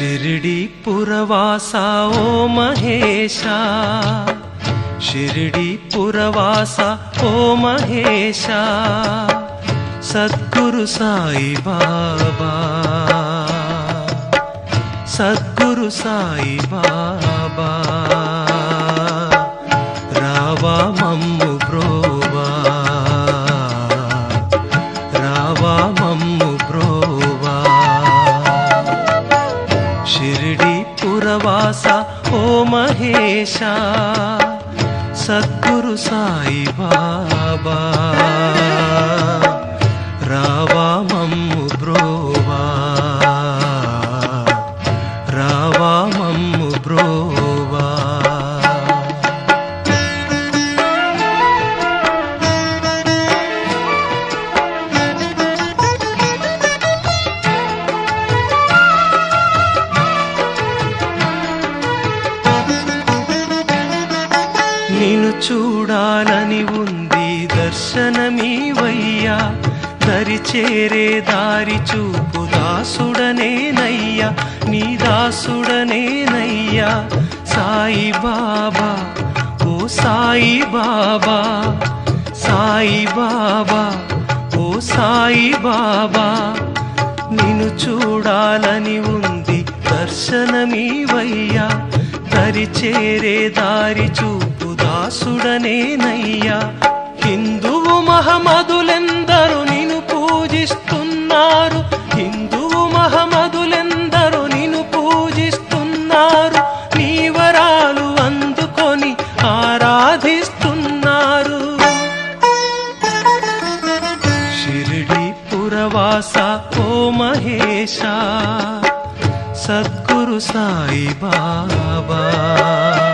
शिर्डिपुरवासा ओ महेशा। महेशिर्डिपुरवासा ओ महेशा। सद्गुरु साई बाबा। सद्गुरु साई बाबा। सद्गुरु सा बाबा। నిన్ను చూడాలని ఉంది దర్శనమీవయ్యా. దరి చేరే దారి చూపు దాసుడనేనయ్యా. నీ దాసుడనేనయ్యా. సాయి బాబా ఓ సాయి బాబా సాయి బాబా ఓ సాయి బాబా నిన్ను చూడాలని ఉంది దర్శనమీవయ్యా. దరి చేరే దారి చూపు దాసుడనేనయ్యా. హిందువు మహమదులెందరూ నిన్ను పూజిస్తున్నారు. హిందువు మహమదులెందరూ నిన్ను పూజిస్తున్నారు. నీ వరాలు అందుకొని ఆరాధిస్తున్నారు. షిరిడి పురవాస ఓ మహేశ సద్గురు సాయి బాబా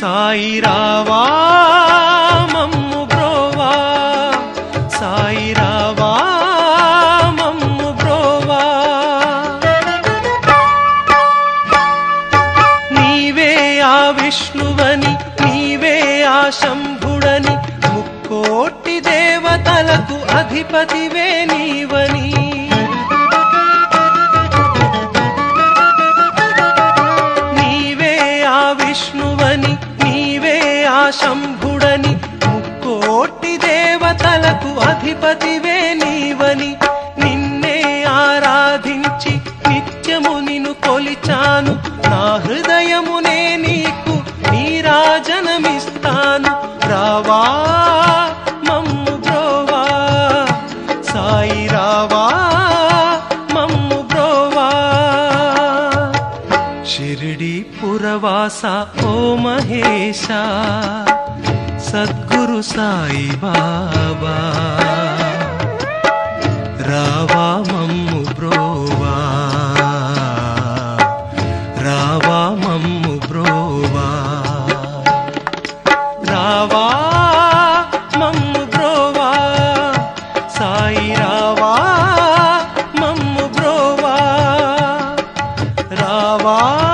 సాయి రావా మమ్ము బ్రోవా. సాయి రావా మమ్ము బ్రోవా. నీవే ఆ విష్ణువని నీవే ఆ శంభుడని ముక్కోటి దేవతలకు అధిపతివే నీవని. శంభుడని ముక్కోటి దేవతలకు అధిపతివే నీవని. నిన్నే ఆరాధించి నిత్యము నిన్ను కొలిచాను. నా హృదయమునే నీకు నీరాజనమిస్తాను. రావా వాస ఓ మహేశ సద్గురు సాయి బాబా రావా మమ్ము బ్రోవా. రావా మమ్ము బ్రోవా. రావా మమ్ము బ్రోవా. సాయి రావా మమ్ము బ్రోవా. రావా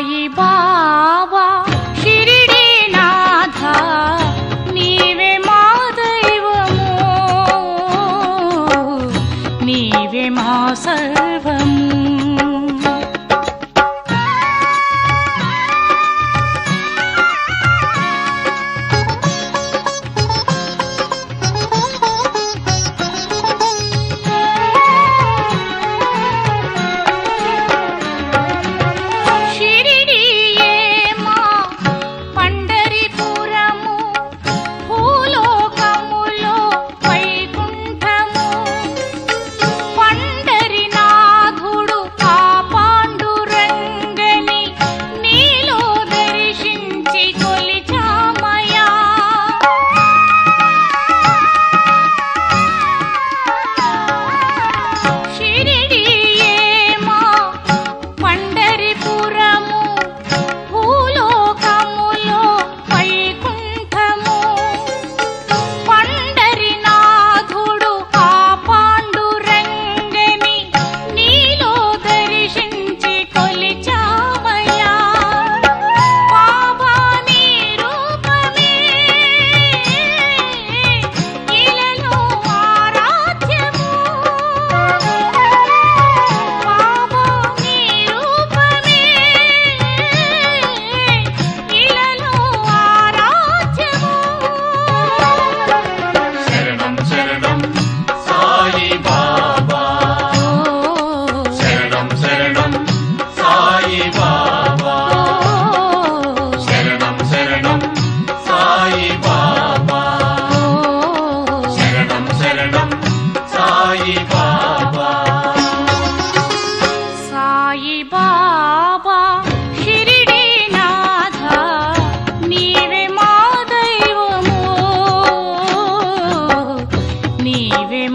一把万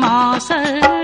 மாசல்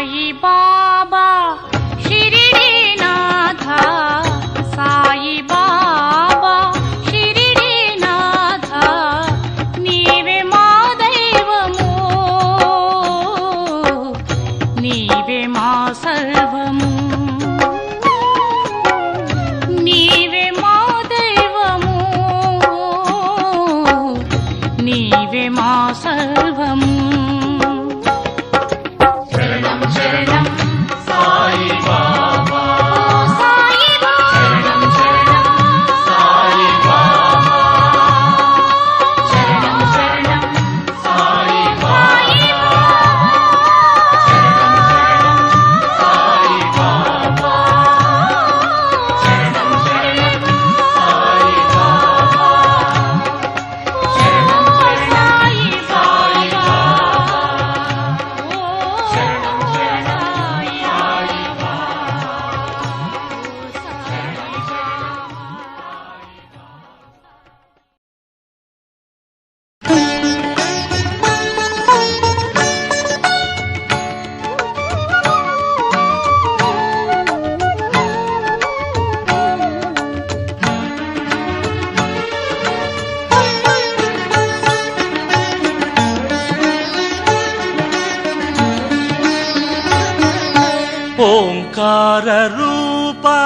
సాయి బాబా శిరిడీనాథ సాయి బాబా శిరిడీనాథ నీవే మా దైవము నీవే మా సర్వము నీవే మా దైవము నీవే మా సర్వము ఓంకార రూపా.